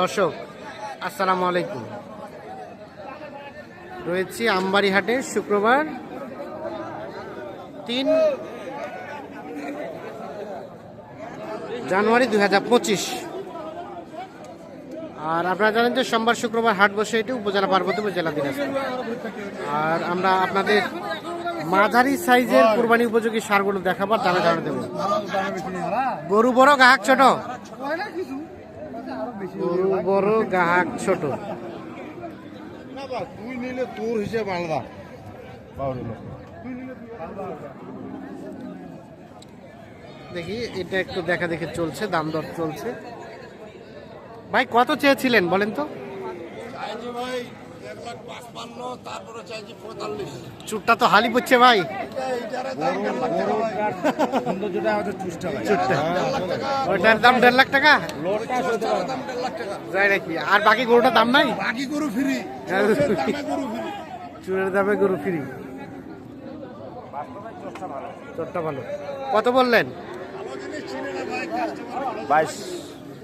দর্শক, আসসালামু আলাইকুম। রয়েছি আমবাড়ি হাটে শুক্রবার তিন জানুয়ারি দুই হাজার পঁচিশ। আর আপনারা জানেন যে সোমবার, শুক্রবার হাট বসে এটি উপজেলা পার্বতীপুর জেলা দিনাজপুর। আর আমরা আপনাদের মাঝারি সাইজের কুরবানি উপযোগী সারগুলো দেখাবার দামে দামে দেবো। গরু বড়, গাহাক ছোট? গরু বড় গাহাক ছোট। না তুই নিলে তোর হিসেব আলাদা। দেখি এটা একটু দেখা দেখে চলছে দাম দর চলছে। ভাই কত চেয়েছিলেন বলেন তো? ভাই চুটটা তো হালি পড়ছে ভাই। ওইটার দাম দেড় লাখ টাকা? যাই নাকি আর বাকি গরুটার দাম নাই? বাকি গরু ফ্রি। দামে গরু ফ্রি। চুরের দামে গরু ফ্রি। চোরটা ভালো। কত বললেন? বাইশ।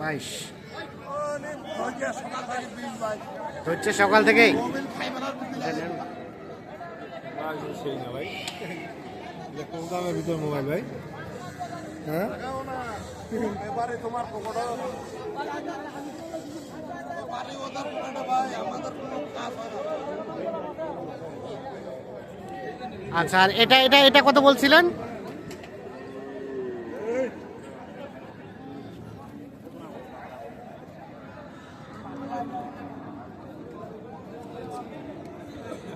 বাইশ সকাল থেকে বিশ ভাই হচ্ছে সকাল থেকেই? মোবাইল ভাই হ্যাঁ তোমার আচ্ছা আর এটা এটা এটা কত বলছিলেন?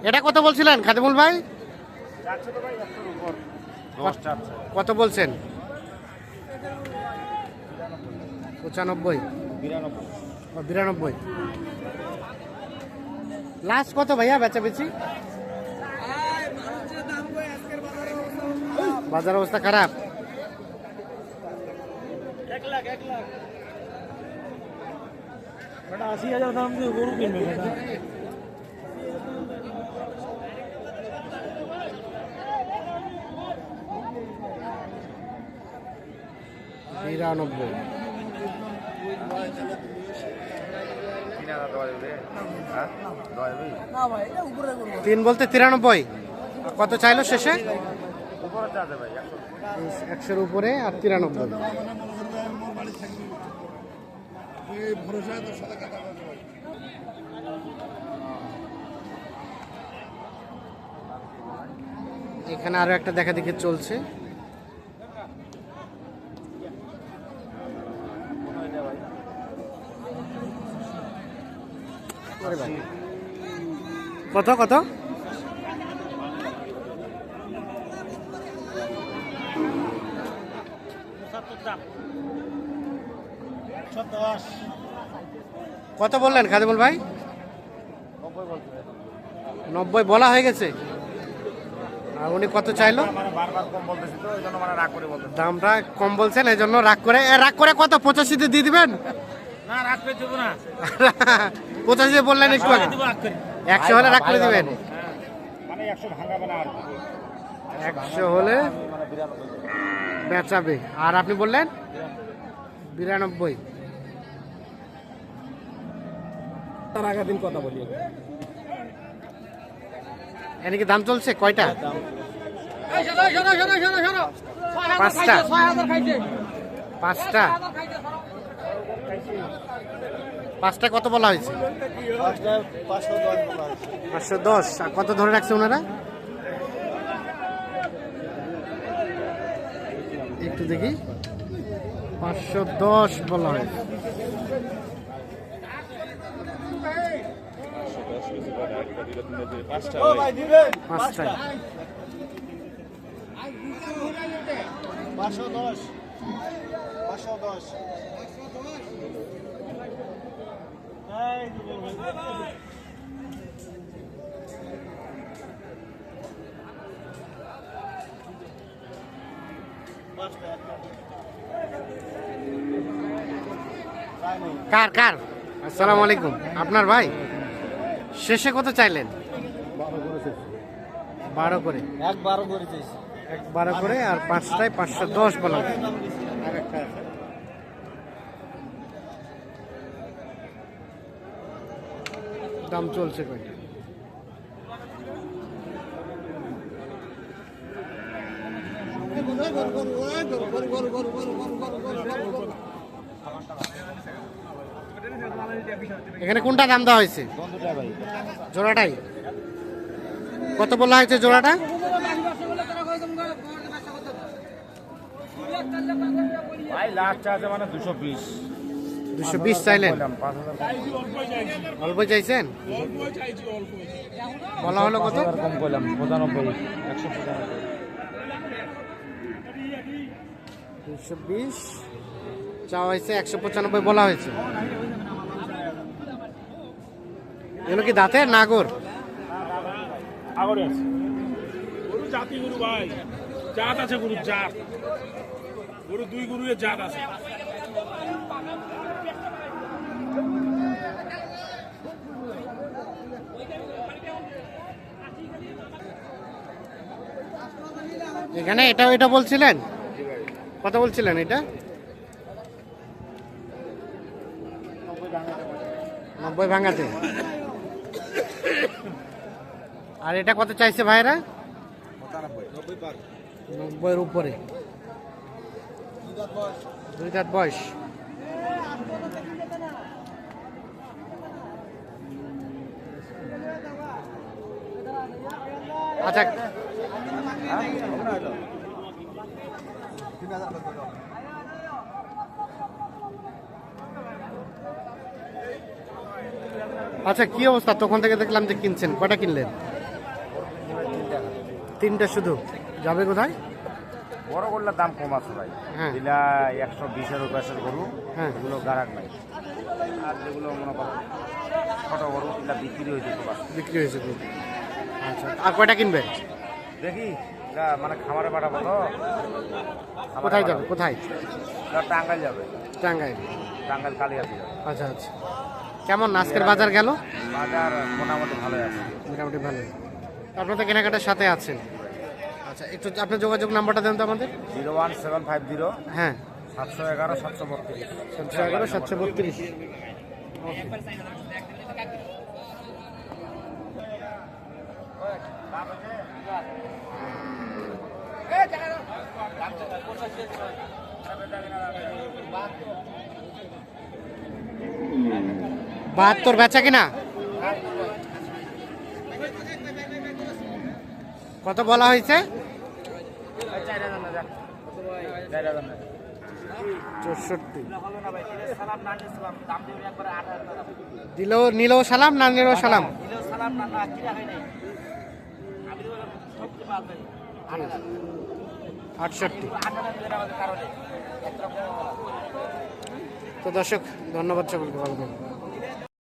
এটা কত বলছিলেন, খাদিমুল ভাই? কত বলছেন? পঁচানব্বই। বিরানব্বই। লাস্ট কত ভাইয়া বেচা বেচি বাজার অবস্থা খারাপ। আশি হাজার দাম গরু কিনবে বেটা বিরানব্বই তিন বলতে তিরানব্বই। কত চাইলো শেষে? একশোর উপরে আর তিরানব্বই। এখানে আরও একটা দেখা দেখে চলছে। কত কত? কত বললেন খাদিমুল ভাই? নব্বই বলা হয়ে গেছে। আর উনি কত চাইলো? মানে মানে রাগ করে বলতেছি। দামটা কম বলছেন এই জন্য রাগ করে। রাগ করে কত? পঁচাশিতে দিয়ে দিবেন? না রাগ করে দেবো না। পঁচাশিতে বললেন একটু আগে? একশো হলে রাগ করে দিবেন। মানে একশো হলে মানে বেচাবে। আর আপনি বললেন? বিরানব্বই। তার আগের দিন কথা বলি। এনে কি দাম চলছে? কয়টা? পাঁচটা। পাঁচটা। পাঁচটা কত বলা হয়েছে? পাঁচশো দশ। আর কত ধরে রাখছে ওনারা? একটু দেখি। পাঁচশো দশ বলা হয়েছে। পাঁচটায় পাঁচশো দশ। পাঁচশো দশ। কার কার? আসসালামু আলাইকুম। আপনার ভাই? শেষে কত চাইলেন? বারো করে। এক বারো করে এক বারো করে আর পাঁচটায় পাঁচশো দশ বলা। দাম চলছে কয়টা এখানে কোনটা দাম দেওয়া হয়েছে? জোড়াটাই। কত বলা হয়েছে জোড়াটা? ভাই লাস্ট আছে মানে দুশো বিশ। দুশো বিশ চাইলেন? অল্প চাইছেন? বলা হলো কত? কম করলাম পঁচানব্বই একশো পঁচানব্বই দুশো বিশ চাওয়া হয়েছে একশো পঁচানব্বই বলা হয়েছে। এগুলো কি দাঁতের নাগর গরু? জাত আছে গরু জাত। গরু দুই গরুয়ের জাত আছে। এখানে এটা এটা বলছিলেন? কত বলছিলেন এটা? নব্বই ভাঙাতে। আর এটা কত চাইছে ভাইরা নব্বইয়ের উপরে। দুই বয়স। আচ্ছা। আচ্ছা কি অবস্থা? তখন থেকে দেখলাম যে কিনছেন। কয়টা কিনলেন? তিনটা শুধু। যাবে কোথায়? বড় করলে দাম কম আছে ভাই। হ্যাঁ। দিলা একশো বিশের উপাসের গরু হ্যাঁ। এগুলো গারাক নাই। আর যেগুলো মনে করো ছোট গরু এগুলা বিক্রি হয়েছে বিক্রি হয়েছে আচ্ছা আর কয়টা কিনবেন দেখি এটা মানে খামারে পাঠাবো তো। কোথায় যাবে? কোথায়? এটা টাঙ্গাইল যাবে। টাঙ্গাইল। টাঙ্গাইল কালিয়াতি যাবে। আচ্ছা আচ্ছা। কেমন আজকের বাজার গেল? বাজার মোটামুটি ভালোই আছে। মোটামুটি ভালো আপনার তো কেনাকাটার সাথে আছেন। আচ্ছা একটু আপনার যোগাযোগ নাম্বারটা দেন তো আমাদের। Zero one seven five zero হ্যাঁ। সাতশো এগারো সাতশো বত্রিশ। সাতশো এগারো সাতশো বত্রিশ। বাহাত্তর বেচা কিনা? কত বলা হয়েছে? চৌষট্টি। সালাম না সালাম। আটষট্টি। তো দর্শক ধন্যবাদ সকলকে ভালো।